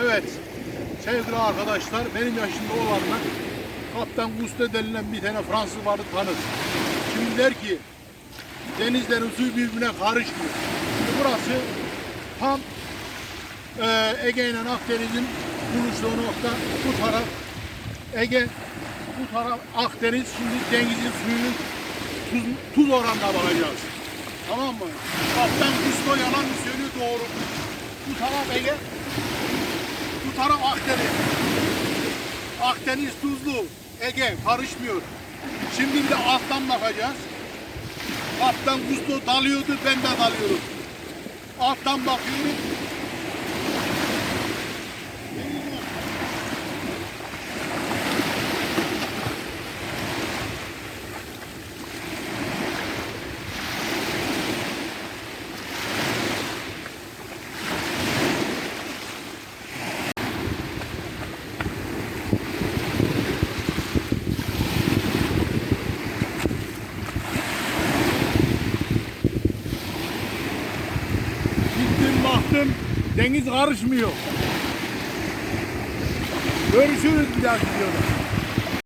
Evet sevgili arkadaşlar benim yaşımda olanlar Kaptan Guste denilen bir tane Fransız vardı tanır. Şimdi der ki denizlerin suyu birbirine karışmıyor. Şimdi burası tam e, Ege ile Akdeniz'in buluştuğu nokta bu taraf Ege bu taraf Akdeniz şimdi denizin suyunun tuz, tuz oranına bakacağız. Tamam mı? Kaptan Gusto yalan söylüyor doğru. Bu taraf Ege taraf Akdeniz. Tuzlu. Ege karışmıyor. Şimdi de alttan bakacağız. Kaptan Gusto dalıyordu ben de dalıyorum. Alttan bakıyorum. Gittim baktım deniz karışmıyor. Görüşürüz bir dahaki.